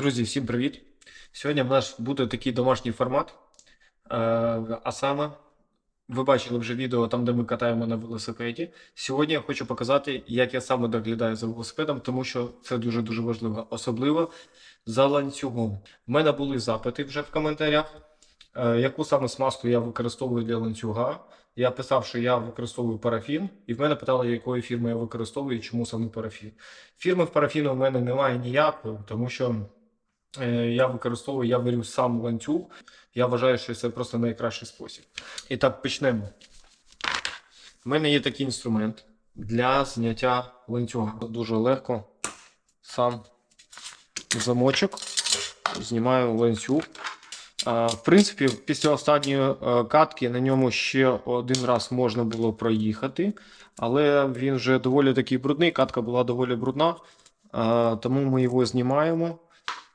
Друзі, всім привіт! Сьогодні в нас буде такий домашній формат. Е, А саме, ви бачили вже відео там, де ми катаємо на велосипеді. Сьогодні я хочу показати, як я саме доглядаю за велосипедом, тому що це дуже-дуже важливо, особливо за ланцюгом. В мене були запити вже в коментарях, е, яку саме смазку я використовую для ланцюга. Я писав, що я використовую парафін, і в мене питали, якої фірми я використовую і чому саме парафін. Фірми в парафіну в мене немає ніякої, тому що я використовую, я варю сам ланцюг. Я вважаю, що це просто найкращий спосіб. І так, почнемо. У мене є такий інструмент для зняття ланцюга. Дуже легко сам замочок, знімаю ланцюг. В принципі, після останньої е, катки на ньому ще один раз можна було проїхати, але він вже доволі такий брудний. Катка була доволі брудна, тому ми його знімаємо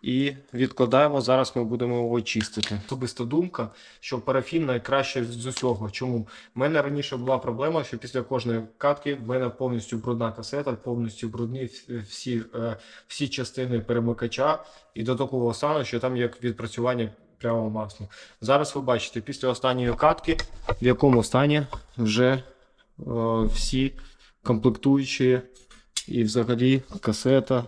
і відкладаємо. Зараз ми будемо його чистити. Особиста думка, що парафін найкраще з усього. Чому? У мене раніше була проблема, що після кожної катки в мене повністю брудна касета, повністю брудні всі, е, всі частини перемикача, і до такого стану, що там як відпрацювання прямо масло. Зараз ви бачите, після останньої катки, в якому стані вже е, всі комплектуючі і взагалі касета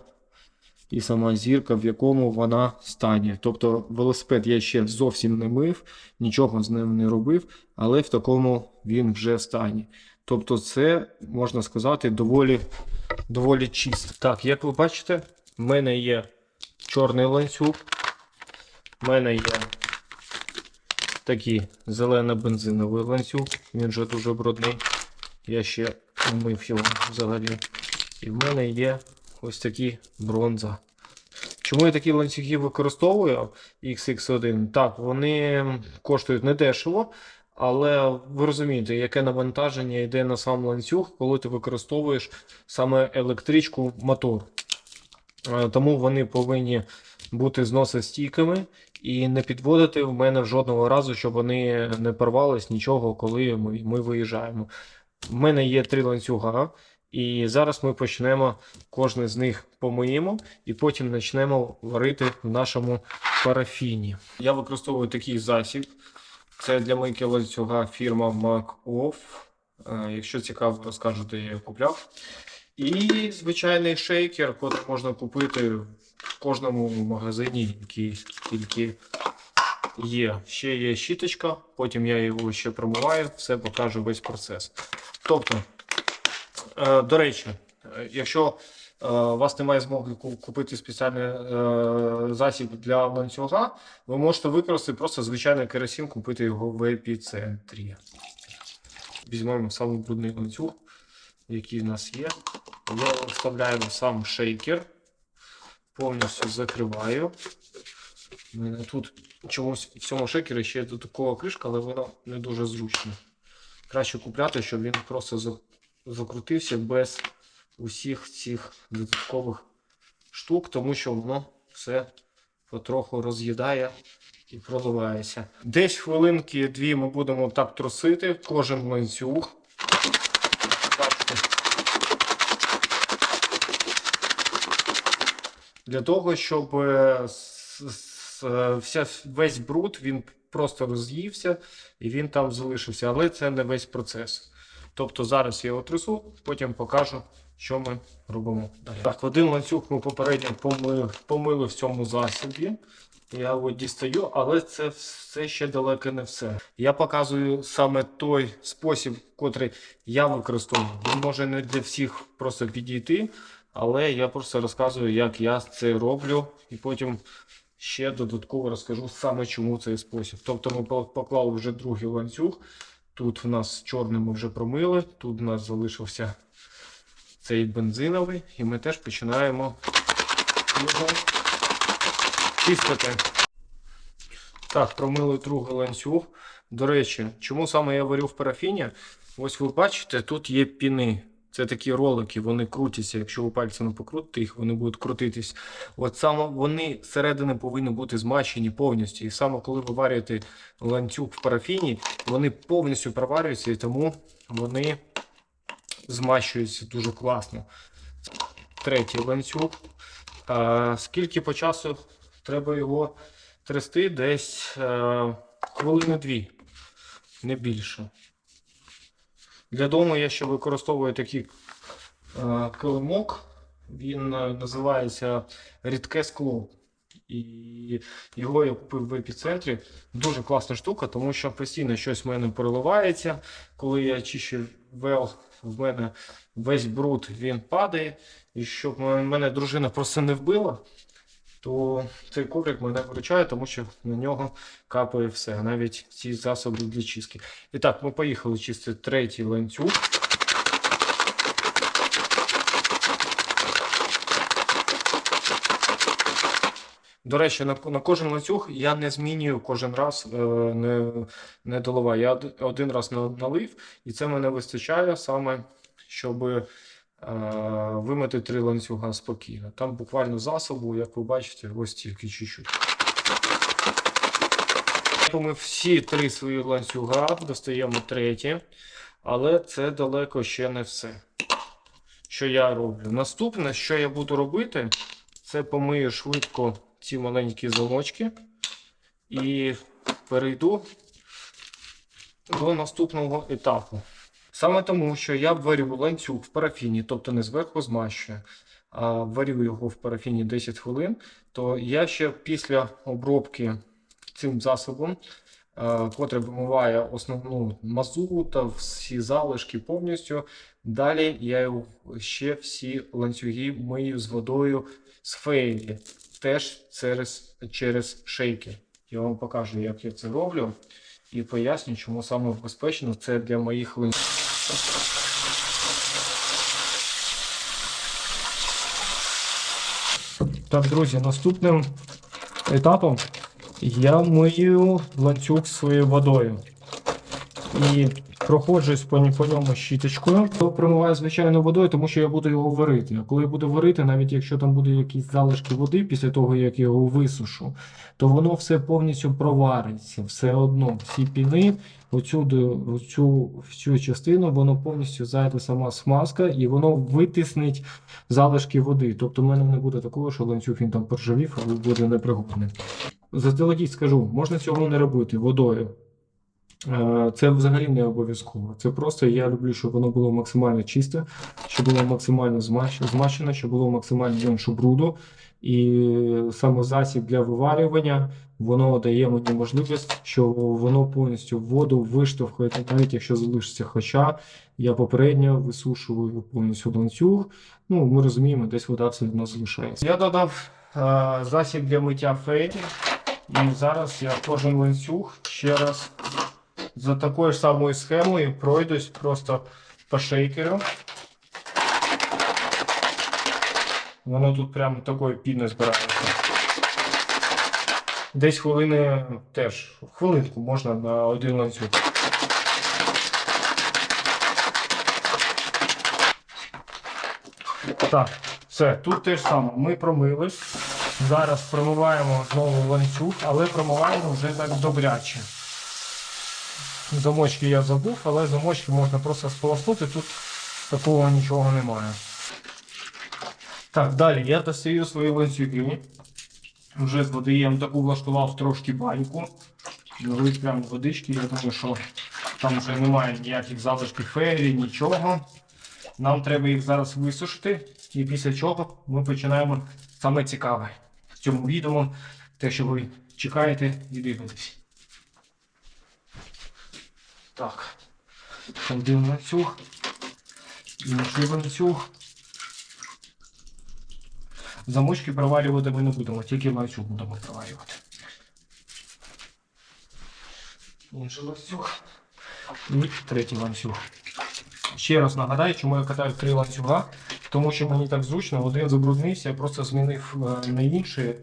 і сама зірка, в якому вона стані. Тобто велосипед я ще зовсім не мив, нічого з ним не робив, але в такому він вже стані. Тобто, це можна сказати доволі, доволі чисто. Так, як ви бачите, в мене є чорний ланцюг. У мене є такий зелено-бензиновий ланцюг, він вже дуже брудний. Я ще не мив його взагалі. І в мене є ось такі бронза. Чому я такі ланцюги використовую XX1? Так, вони коштують недешево, але ви розумієте, яке навантаження йде на сам ланцюг, коли ти використовуєш саме електричку мотор. Е, Тому вони повинні бути зносостійкими і не підводити в мене жодного разу, щоб вони не порвались нічого, коли ми, виїжджаємо. У мене є три ланцюга, і зараз ми почнемо кожен з них помиємо і потім почнемо варити в нашому парафіні. Я використовую такий засіб. Це для мийки ланцюга фірма MacOff. Е, Якщо цікаво, розкажу, де я його купляв. І звичайний шейкер, який можна купити в кожному магазині, який тільки є. Ще є щіточка, потім я його ще промиваю, все покажу весь процес. Тобто, до речі, е, якщо е, у вас немає змоги купити спеціальний е, засіб для ланцюга, ви можете використати просто звичайний керосин, купити його в епіцентрі. Візьмемо самий брудний ланцюг, який в нас є. Я вставляю сам шейкер, повністю закриваю. Тут чомусь в цьому шейкері ще є додаткова кришка, але вона не дуже зручна. Краще купляти, щоб він просто закрутився без усіх цих додаткових штук, тому що воно все потроху роз'їдає і проливається. Десь хвилинки дві ми будемо так трусити кожен ланцюг. Для того, щоб е, вся, весь бруд він просто роз'ївся і він там залишився. Але це не весь процес. Тобто зараз я його трясу, потім покажу, що ми робимо далі. Так, один ланцюг ми попередньо помили, помили в цьому засобі. Я його дістаю, але це все ще далеко не все. Я показую саме той спосіб, котрий я використовую. Він може не для всіх просто підійти, але я просто розказую, як я це роблю, і потім ще додатково розкажу саме чому цей спосіб. Тобто ми поклали вже другий ланцюг. Тут в нас чорний ми вже промили, тут в нас залишився цей бензиновий, і ми теж починаємо його чистити. Так, промили другий ланцюг. До речі, чому саме я варю в парафіні? Ось ви бачите, тут є піни. Це такі ролики, вони крутяться. Якщо ви пальцями покрутите їх, вони будуть крутитись. От саме вони зсередини повинні бути змащені повністю. І саме коли ви варюєте ланцюг в парафіні, вони повністю проварюються і тому вони змащуються дуже класно. Третій ланцюг. А, скільки по часу треба його трясти десь е, хвилини дві, не більше. Для дому я ще використовую такий е, килимок. Він е, називається рідке скло. І його я купив в епіцентрі. Дуже класна штука, тому що постійно щось в мене проливається. Коли я чищу вел, в мене весь бруд він падає. І щоб мене дружина просто не вбила, то цей коврик мене виручає, тому що на нього капає все, навіть ці засоби для чистки. І так, ми поїхали чистити третій ланцюг. До речі, на, на кожен ланцюг я не змінюю кожен раз, е, не, не доливаю. Я один раз на- налив, і це мене вистачає саме, щоб вимити три ланцюга спокійно. Там буквально засобу, як ви бачите, ось тільки чуть-чуть. Помив всі три свої ланцюга, достаємо третє, але це далеко ще не все. Що я роблю? Наступне, що я буду робити, це помию швидко ці маленькі замочки і перейду до наступного етапу. Саме тому, що я варю ланцюг в парафіні, тобто не зверху змащую, а варю його в парафіні 10 хвилин, то я ще після обробки цим засобом, е, котрий вимиває основну мазу та всі залишки повністю. Далі я ще всі ланцюги мию з водою з фейлі, теж через, через шейкер. Я вам покажу, як я це роблю, і поясню, чому саме безпечно це для моїх ланцюгів. Так, друзі, наступним етапом я мию ланцюг своєю водою. І проходжусь по, ньому щіточкою. То промиваю звичайно водою, тому що я буду його варити. А коли я буду варити, навіть якщо там буде якісь залишки води після того, як я його висушу, то воно все повністю провариться. Все одно. Всі піни, оцю, оцю всю частину, воно повністю зайде сама смазка, і воно витиснить залишки води. Тобто в мене не буде такого, що ланцюг він там поржавів, або буде непригодний. Заздалегідь скажу, можна цього не робити водою. Е, Це взагалі не обов'язково. Це просто я люблю, щоб воно було максимально чисте, щоб було максимально змащ- змащено, щоб було максимально менше бруду. І саме засіб для виварювання воно дає мені можливість, що воно повністю воду виштовхує, навіть якщо залишиться. Хоча я попередньо висушую повністю ланцюг. Ну, ми розуміємо, десь вода все одно залишається. Я додав е, засіб для миття фейрі. І зараз я кожен ланцюг ще раз за такою ж самою схемою пройдусь просто по шейкеру. Воно тут прямо такою піною збирається. Десь хвилини теж, хвилинку можна на один ланцюг. Так, все, тут те ж саме. Ми промили. Зараз промиваємо знову ланцюг, але промиваємо вже так добряче. Замочки я забув, але замочки можна просто сполоснути, тут такого нічого немає. Так, далі я достаю свої ланцюги. Вже з водієм таку влаштував трошки баньку. Налив прямо водички, я думаю, що там вже немає ніяких залишків феєрі, нічого. Нам треба їх зараз висушити, і після чого ми починаємо саме цікаве в цьому відео, те, що ви чекаєте і дивитесь. Так, один ланцюг, інший ланцюг. Замочки проварювати ми не будемо, тільки ланцюг будемо проварювати. Інший ланцюг. І третій ланцюг. Ще раз нагадаю, чому я катаю три ланцюга, тому що мені так зручно, один забруднився, я просто змінив е, на інший,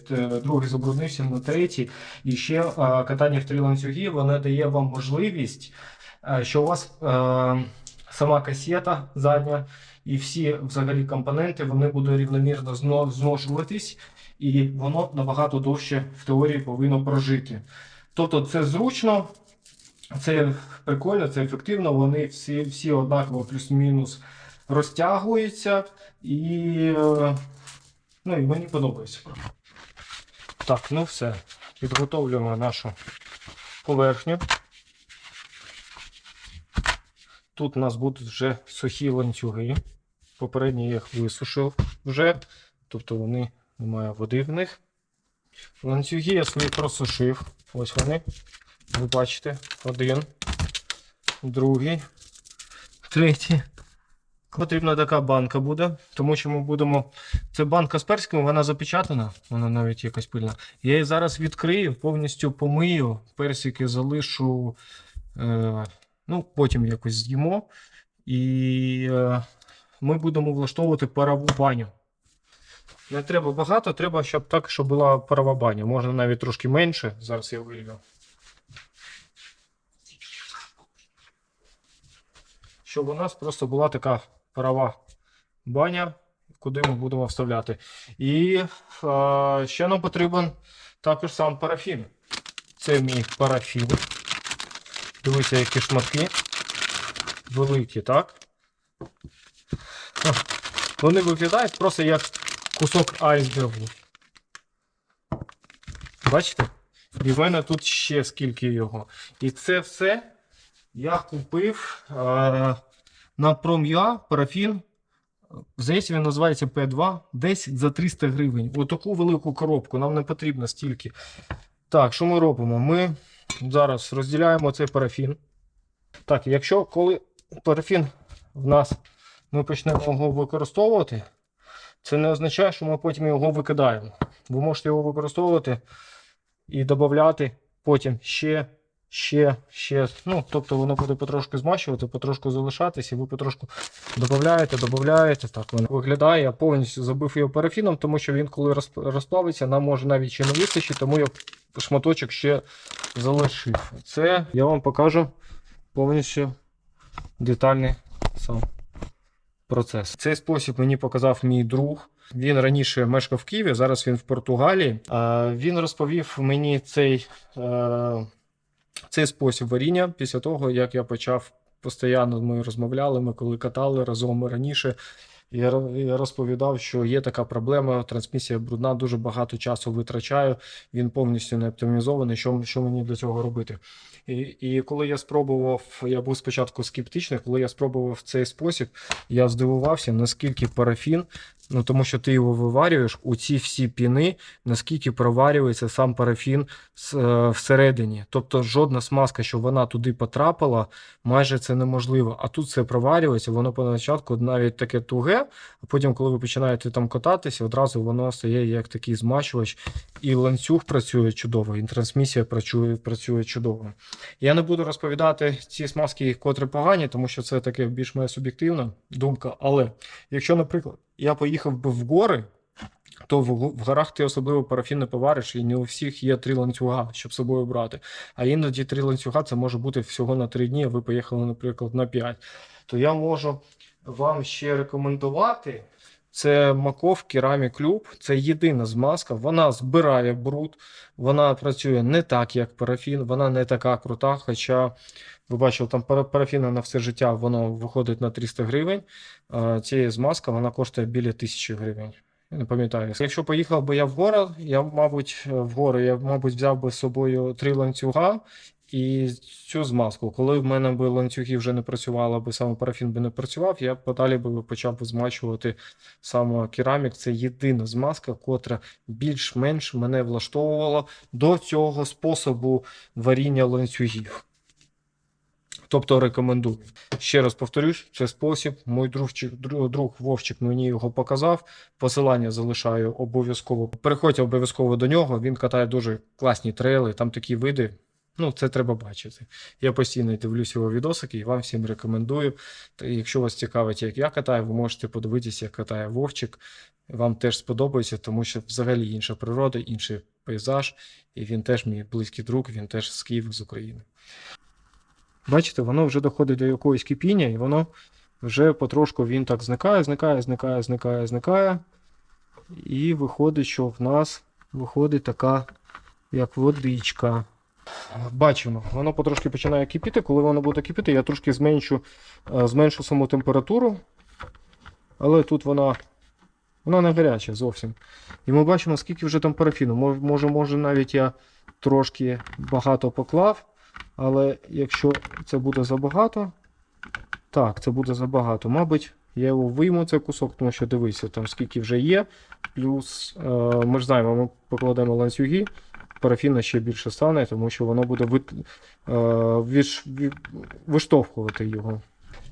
другий забруднився на третій. І ще е, катання в три ланцюги воно дає вам можливість, е, що у вас е, сама касета задня і всі взагалі компоненти вони будуть рівномірно зно- зношуватись, і воно набагато довше в теорії повинно прожити. Тобто це зручно, це прикольно, це ефективно. Вони всі, всі однаково плюс-мінус розтягуються і, ну, і мені подобається. Так, ну все. Підготовлюємо нашу поверхню. Тут у нас будуть вже сухі ланцюги. Попередньо я їх висушив вже, тобто вони немає води в них. Ланцюги я свої просушив. Ось вони. Ви бачите, один, другий, третій. Потрібна така банка буде, тому що ми будемо. Це банка з персиком, вона запечатана, вона навіть якась пильна. Я її зараз відкрию, повністю помию, персики залишу, е, ну, потім якось з'їмо. І е, ми будемо влаштовувати парову баню. Не треба багато, треба, щоб так, щоб була парова баня. Можна навіть трошки менше. Зараз я вилью. Щоб у нас просто була така парова баня, куди ми будемо вставляти. І е, ще нам потрібен також сам парафін. Це мій парафін. Дивіться, які шматки. Великі, так? Вони виглядають просто як кусок айсбергу. Бачите? І в мене тут ще скільки його. І це все я купив е, на Пром'я парафін. Здається, він називається P2, десь за 300 гривень. Отаку велику коробку, нам не потрібно стільки. Так, що ми робимо? Ми зараз розділяємо цей парафін. Так, якщо коли парафін в нас ми почнемо його використовувати, це не означає, що ми потім його викидаємо. Ви можете його використовувати і додати потім ще, ще, ще. Ну, тобто воно буде потрошки змащувати, потрошку залишатись, і ви потрошку додаєте, додаєте. Так воно виглядає. Я повністю забив його парафіном, тому що він, коли розплавиться, нам може навіть ще не вистачить, тому я шматочок ще залишив. Це я вам покажу повністю детальний сам процес. Цей спосіб мені показав мій друг. Він раніше мешкав в Києві, зараз він в Португалії. Він розповів мені цей, е, цей спосіб варіння після того, як я почав постійно ми розмовляли, ми коли катали разом раніше. Я розповідав, що є така проблема, трансмісія брудна, дуже багато часу витрачаю, він повністю не оптимізований. Що, що мені для цього робити? І, і коли я спробував, я був спочатку скептичний, коли я спробував цей спосіб, я здивувався, наскільки парафін, ну тому що ти його виварюєш, у ці всі піни, наскільки проварюється сам парафін е, всередині. Тобто жодна смазка, що вона туди потрапила, майже це неможливо. А тут все проварюється, воно поначатку навіть таке туге, а потім, коли ви починаєте там кататися, одразу воно стає як такий змащувач, і ланцюг працює чудово, і трансмісія працює, працює чудово. Я не буду розповідати ці смазки, котрі погані, тому що це таке більш моя суб'єктивна думка. Але якщо, наприклад, я поїхав би в гори, то в, в горах ти особливо парафін не повариш, і не у всіх є три ланцюга, щоб з собою брати. А іноді три ланцюга це може бути всього на три дні, а ви поїхали, наприклад, на п'ять. То я можу вам ще рекомендувати. Це Маков Керамік Люб. Це єдина змазка. Вона збирає бруд, вона працює не так, як парафін, вона не така крута. Хоча ви бачили, там парафіна на все життя воно виходить на 300 гривень. Цієї змазка вона коштує біля 1000 гривень. Я не пам'ятаю. Якщо поїхав би я в гори, я, мабуть, в гори, я, мабуть, взяв би з собою три ланцюга і цю змазку. Коли в мене би ланцюги вже не працювали, аби саме парафін би не працював, я подалі би почав би змачувати саме керамік. Це єдина змазка, котра більш-менш мене влаштовувала до цього способу варіння ланцюгів. Тобто рекомендую. Ще раз повторюсь, це спосіб. Друг, друг, друг Вовчик мені його показав. Посилання залишаю обов'язково. Переходьте обов'язково до нього. Він катає дуже класні трейли, там такі види. Ну, це треба бачити. Я постійно дивлюсь його відосики і вам всім рекомендую. Якщо вас цікавить, як я катаю, ви можете подивитися, як катає Вовчик. Вам теж сподобається, тому що взагалі інша природа, інший пейзаж. І він теж мій близький друг, він теж з Києва, з України. Бачите, воно вже доходить до якогось кипіння, і воно вже потрошку він так зникає, зникає, зникає, зникає, зникає. І виходить, що в нас виходить така, як водичка. Бачимо, воно потрошки починає кипіти. Коли воно буде кипіти, я трошки зменшу, е, зменшу саму температуру. Але тут вона Вона не гаряча зовсім. І ми бачимо, скільки вже там парафіну. Може, може, навіть я трошки багато поклав, але якщо це буде забагато, так, це буде забагато. Мабуть, я його вийму цей кусок, тому що дивися, там скільки вже є. Плюс е, ми ж знаємо, ми покладемо ланцюги, парафіна ще більше стане, тому що воно буде вит, е, від- виштовхувати його.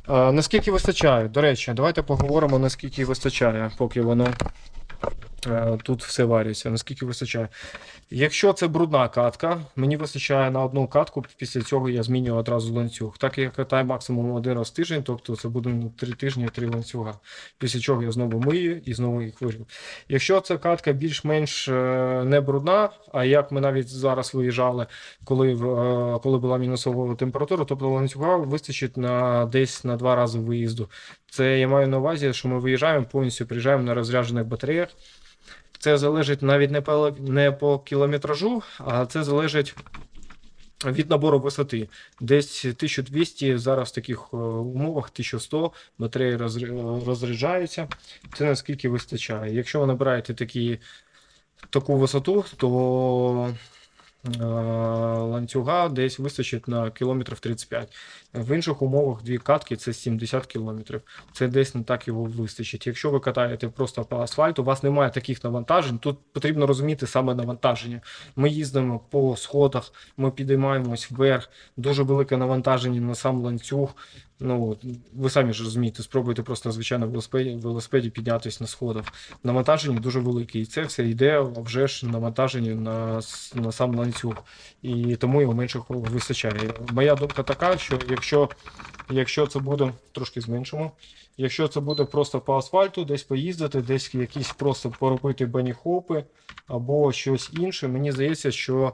А, наскільки вистачає? До речі, давайте поговоримо, наскільки вистачає, поки воно е, тут все варюється. Наскільки вистачає. Якщо це брудна катка, мені вистачає на одну катку, після цього я змінюю одразу ланцюг. Так як я катаю максимум один раз в тиждень, тобто це буде три тижні, три ланцюга. Після чого я знову мию і знову їх вирю. Якщо ця катка більш-менш е, не брудна, а як ми навіть зараз виїжджали, коли, е, коли була мінусова температура, тобто ланцюга вистачить на десь на два рази виїзду. Це я маю на увазі, що ми виїжджаємо, повністю приїжджаємо на розряджених батареях. Це залежить навіть не по, не по кілометражу, а це залежить від набору висоти. Десь 1200 зараз в таких е, умовах 1100 батареї розря- розряджаються. Це наскільки вистачає. Якщо ви набираєте такі, таку висоту, то е, ланцюга десь вистачить на кілометрів 35. В інших умовах дві катки це 70 кілометрів. Це десь не так його вистачить. Якщо ви катаєте просто по асфальту, у вас немає таких навантажень. Тут потрібно розуміти саме навантаження. Ми їздимо по сходах, ми підіймаємось вверх, дуже велике навантаження на сам ланцюг. Ну, ви самі ж розумієте, спробуйте просто на звичайному велосипеді, велосипеді піднятися на сходах. Навантаження дуже велике, і це все йде вже ж навантаження на, на сам ланцюг. І тому його менше вистачає. Моя думка така, що якщо, якщо це буде трошки зменшимо, якщо це буде просто по асфальту, десь поїздити, десь якісь просто поробити баніхопи або щось інше, мені здається, що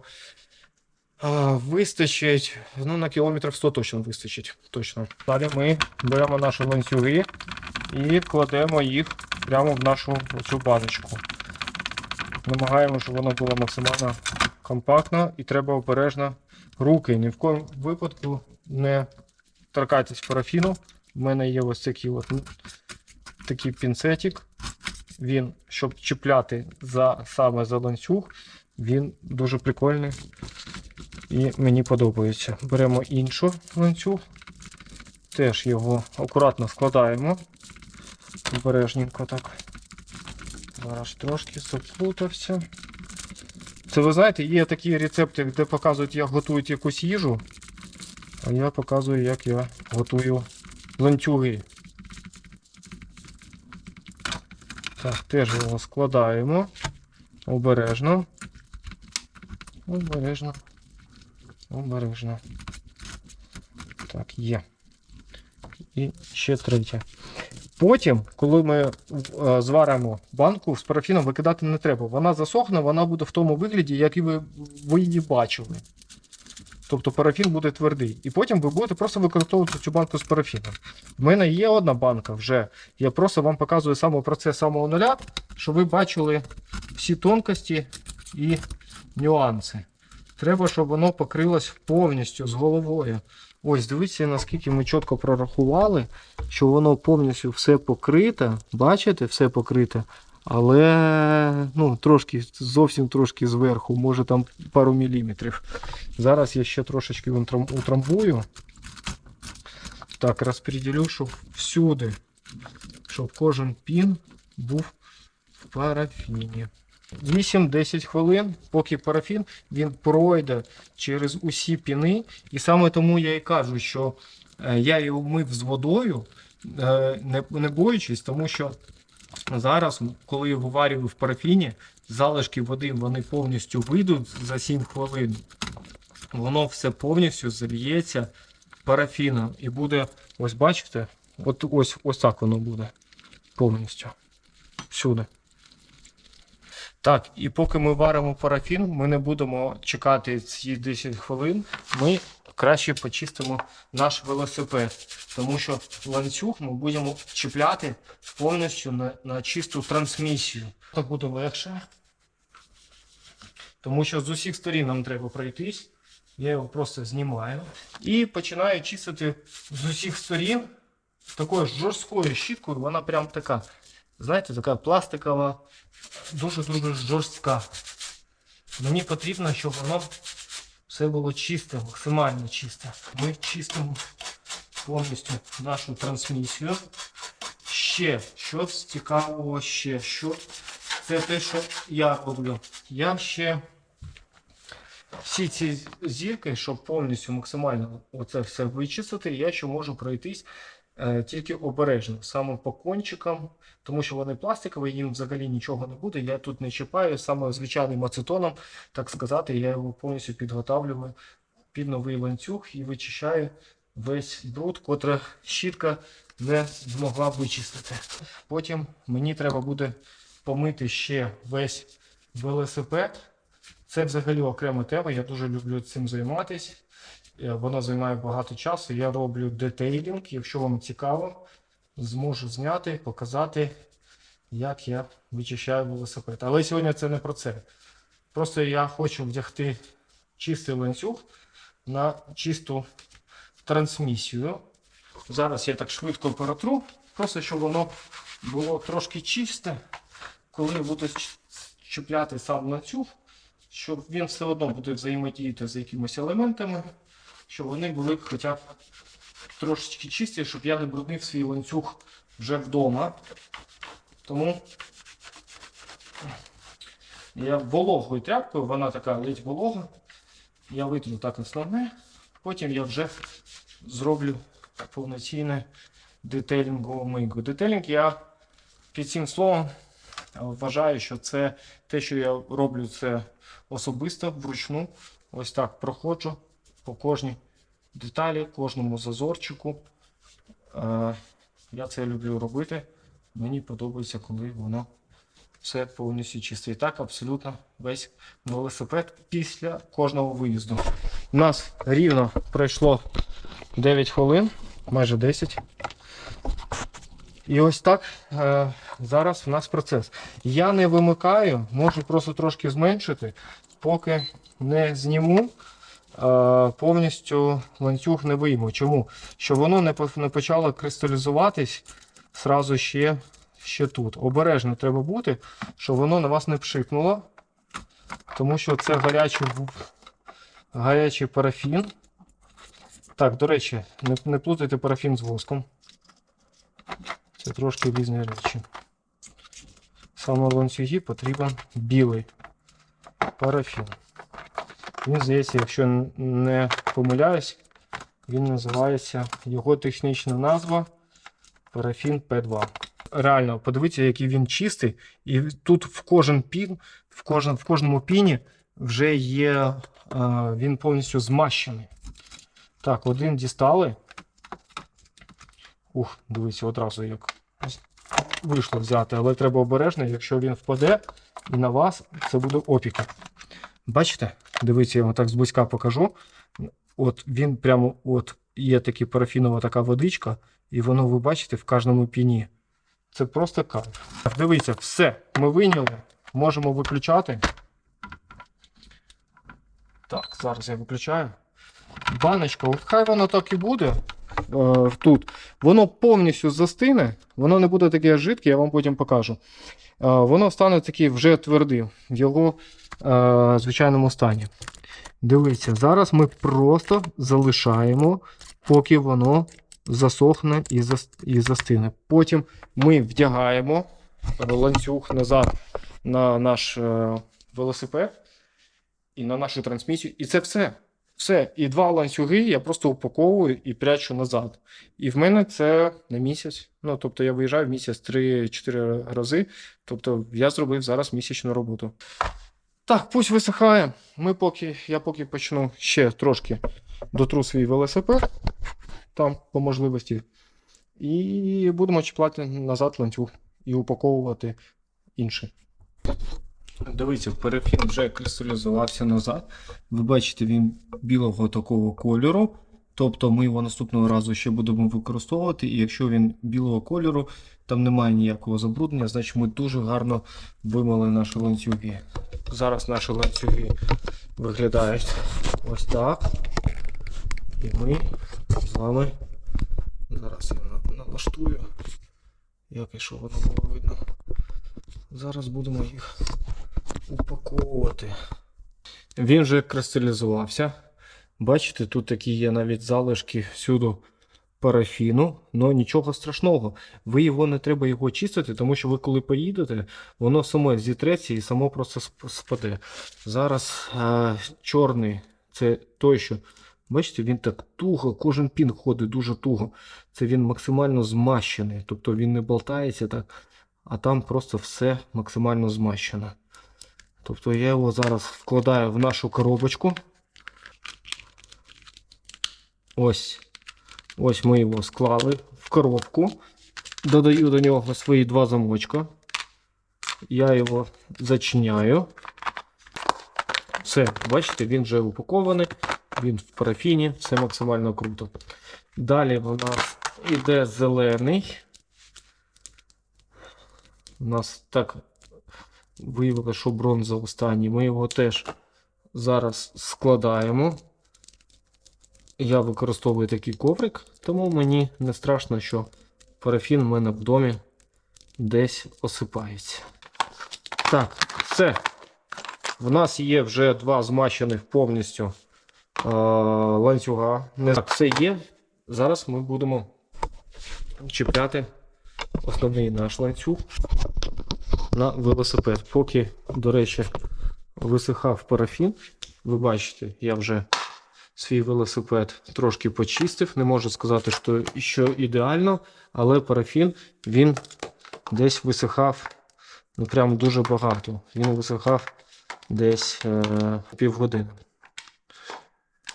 а, вистачить, ну на кілометрів 100 точно вистачить. Точно. Далі ми беремо наші ланцюги і кладемо їх прямо в нашу цю баночку. Намагаємо, щоб воно було максимально компактно і треба обережно руки. Ні в коєму випадку не торкайтесь парафіну. У мене є ось такий от такий пінцетик. Він, щоб чіпляти за, саме за ланцюг, він дуже прикольний і мені подобається. Беремо іншу ланцюг, теж його акуратно складаємо. Обережненько так. Зараз трошки заплутався. Це ви знаєте, є такі рецепти, де показують, як готують якусь їжу, а я показую, як я готую ланцюги. Так, теж його складаємо. Обережно. Обережно. Обережно. Так, є. І ще третє. Потім, коли ми е, зваримо банку з парафіном, викидати не треба. Вона засохне, вона буде в тому вигляді, як ви, ви її бачили. Тобто парафін буде твердий. І потім ви будете просто використовувати цю банку з парафіном. В мене є одна банка вже. Я просто вам показую саме процес самого нуля, щоб ви бачили всі тонкості і нюанси. Треба, щоб воно покрилось повністю з головою. Ось, дивіться, наскільки ми чітко прорахували, що воно повністю все покрите. Бачите, все покрите. Але ну, трошки, зовсім трошки зверху, може там пару міліметрів. Зараз я ще трошечки утрамбую. Так, розподілю, щоб всюди, щоб кожен пін був в парафіні. 8-10 хвилин, поки парафін він пройде через усі піни. І саме тому я і кажу, що е, я його мив з водою, е, не, не боючись, тому що зараз, коли я виварюю в парафіні, залишки води вони повністю вийдуть за 7 хвилин. Воно все повністю зальється парафіном. І буде, ось бачите, от ось, ось так воно буде повністю. Всюди. Так, і поки ми варимо парафін, ми не будемо чекати ці 10 хвилин. Ми краще почистимо наш велосипед, тому що ланцюг ми будемо чіпляти повністю на, на чисту трансмісію. Так буде легше, тому що з усіх сторін нам треба пройтись. Я його просто знімаю і починаю чистити з усіх сторін такою жорсткою щіткою. Вона прям така знаєте, така пластикова, дуже-дуже жорстка. Мені потрібно, щоб воно все було чисте, максимально чисте. Ми чистимо повністю нашу трансмісію. Ще щось цікавого, ще що. Це те, що я роблю. Я ще всі ці зірки, щоб повністю максимально оце все вичистити, я ще можу пройтись тільки обережно, саме по кончикам, тому що вони пластикові, їм взагалі нічого не буде. Я тут не чіпаю, саме звичайним ацетоном, так сказати, я його повністю підготавлюю під новий ланцюг і вичищаю весь бруд, котре щітка не змогла вичистити. Потім мені треба буде помити ще весь велосипед. Це взагалі окрема тема. Я дуже люблю цим займатися. Е, Воно займає багато часу. Я роблю детейлінг. Якщо вам цікаво, зможу зняти, показати, як я вичищаю велосипед. Але сьогодні це не про це. Просто я хочу вдягти чистий ланцюг на чисту трансмісію. Зараз я так швидко перетру, просто щоб воно було трошки чисте, коли буду чіпляти сам ланцюг, щоб він все одно буде взаємодіяти з якимись елементами, щоб вони були хоча б трошечки чисті, щоб я не бруднив свій ланцюг вже вдома. Тому я вологою тряпкою, вона така ледь волога. Я витру так основне, потім я вже зроблю повноцінне детейлінгову мийку. Детейлінг я під цим словом вважаю, що це те, що я роблю, це особисто вручну. Ось так проходжу по кожній деталі, кожному зазорчику. Е, Я це люблю робити. Мені подобається, коли воно все повністю чисте. І так абсолютно весь велосипед після кожного виїзду. У нас рівно пройшло 9 хвилин, майже 10. І ось так е, зараз у нас процес. Я не вимикаю, можу просто трошки зменшити, поки не зніму. Повністю ланцюг не вийму. Чому? Щоб воно не почало кристалізуватись сразу ще, ще тут. Обережно треба бути, щоб воно на вас не пшикнуло. Тому що це гарячий, гарячий парафін. Так, до речі, не, не плутайте парафін з воском. Це трошки різні речі. Саме ланцюгі потрібен білий парафін. Він, здається, якщо не помиляюсь, він називається його технічна назва парафін P2. Реально, подивіться, який він чистий. І тут в кожен пін, в, кожен, в кожному піні вже є, е, він повністю змащений. Так, один дістали. Ух, дивіться, одразу як вийшло взяти, але треба обережно, якщо він впаде і на вас, це буде опіки. Бачите? Дивіться, я вам так зблизька покажу. От він прямо от є такі парафінова така водичка, і воно ви бачите в кожному піні. Це просто кайф. Дивіться, все, ми вийняли, можемо виключати. Так, зараз я виключаю. Баночка, от хай воно так і буде е, тут. Воно повністю застине, воно не буде таке жидке, я вам потім покажу. Е, воно стане таке вже твердим його е, звичайному стані. Дивіться, зараз ми просто залишаємо, поки воно засохне і, зас, застине. Потім ми вдягаємо ланцюг назад на наш е, велосипед і на нашу трансмісію. І це все. Все. І два ланцюги я просто упаковую і прячу назад. І в мене це на місяць. Ну, тобто я виїжджаю в місяць 3-4 рази. Тобто я зробив зараз місячну роботу. Так, пусть висихає. Ми поки, я поки почну ще трошки дотру свій велосипед там по можливості. І будемо чіплати назад ланцюг і упаковувати інший. Дивіться, парафін вже кристалізувався назад. Ви бачите, він білого такого кольору. Тобто ми його наступного разу ще будемо використовувати, і якщо він білого кольору, там немає ніякого забруднення, значить ми дуже гарно вимили наші ланцюги. Зараз наші ланцюги виглядають ось так. І ми з вами зараз я налаштую. Як і що воно було видно. Зараз будемо їх упаковувати. Він вже кристалізувався. Бачите, тут такі є навіть залишки всюду парафіну, але нічого страшного. Ви його не треба його чистити, тому що ви коли поїдете, воно само зітреться і само просто спаде. Зараз е, чорний це той, що. Бачите, він так туго, кожен пін ходить дуже туго. Це він максимально змащений. Тобто він не болтається так, а там просто все максимально змащено. Тобто я його зараз вкладаю в нашу коробочку. Ось. Ось ми його склали в коробку. Додаю до нього свої два замочка. Я його зачиняю. Все, бачите, він вже упакований, він в парафіні, все максимально круто. Далі в нас іде зелений. У нас так виявилося, що бронза останній. Ми його теж зараз складаємо. Я використовую такий коврик, тому мені не страшно, що парафін в мене в домі десь осипається. Так, все. В нас є вже два змащених повністю е- ланцюга. Не так, все є. Зараз ми будемо чіпляти основний наш ланцюг на велосипед. Поки, до речі, висихав парафін, ви бачите, я вже свій велосипед трошки почистив. Не можу сказати, що, що ідеально, але парафін він десь висихав ну прям дуже багато. Він висихав десь е, півгодини.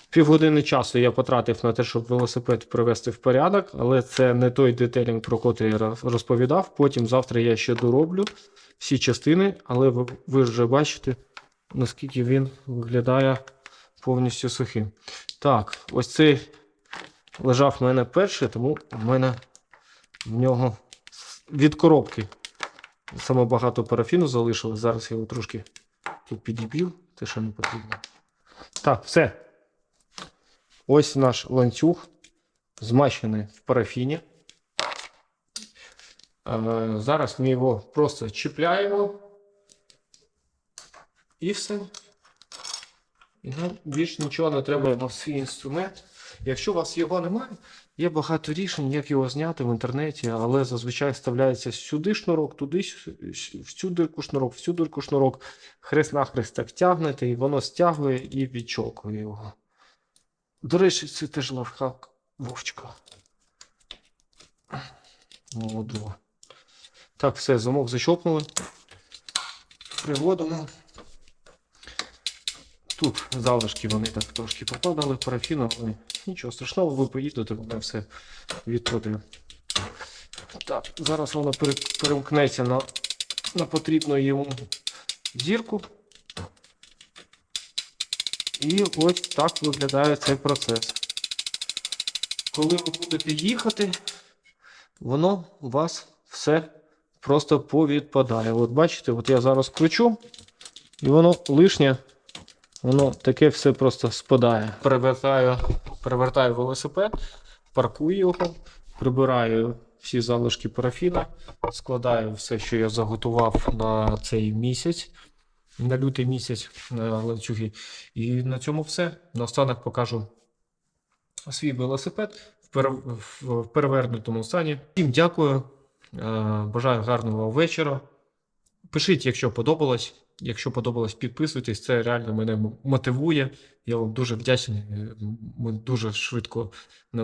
Півгодини часу я потратив на те, щоб велосипед привести в порядок, але це не той детелінг, про котрий я розповідав. Потім завтра я ще дороблю всі частини, але ви, ви вже бачите, наскільки він виглядає повністю сухим. Так, ось цей лежав в мене перший, тому в мене в нього від коробки саме багато парафіну залишилось. Зараз я його трошки тут підіб'ю, те, що не потрібно. Так, все. Ось наш ланцюг, змащений в парафіні. Е, зараз ми його просто чіпляємо. І все. І нам більш нічого не треба на свій інструмент. Якщо у вас його немає, є багато рішень, як його зняти в інтернеті, але зазвичай вставляється сюди шнурок, туди, в цю дирку шнурок, в цю дирку шнурок, хрест-нахрест так тягнете, і воно стягує і відчокує його. До речі, це теж лавхак Вовчка. Молодого. Так, все, замок защопнули. Приводимо. Тут залишки вони так трошки попадали, парафіну, але нічого страшного, ви поїдете, воно все відпаде. Так, зараз воно перемкнеться на, на потрібну йому зірку. І ось так виглядає цей процес. Коли ви будете їхати, воно у вас все просто повідпадає. От бачите, от я зараз кручу, і воно лишнє Воно таке все просто спадає. Перевертаю, перевертаю велосипед, паркую його, прибираю всі залишки парафіна, складаю все, що я заготував на цей місяць, на лютий місяць на ланцюги. І на цьому все. Наостанок покажу свій велосипед в перевернутому стані. Всім дякую. е, Бажаю гарного вечора. Пишіть, якщо подобалось. Якщо подобалось, підписуйтесь, це реально мене мотивує. Я вам дуже вдячний. Е, Ми дуже швидко е,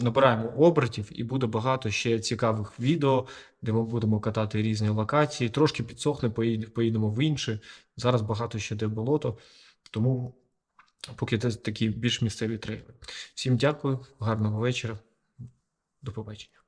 набираємо обертів і буде багато ще цікавих відео, де ми будемо катати різні локації. Трошки підсохне, поїдемо в інші. Зараз багато ще де болото, тому поки це такі більш місцеві трейли. Всім дякую, гарного вечора. До побачення.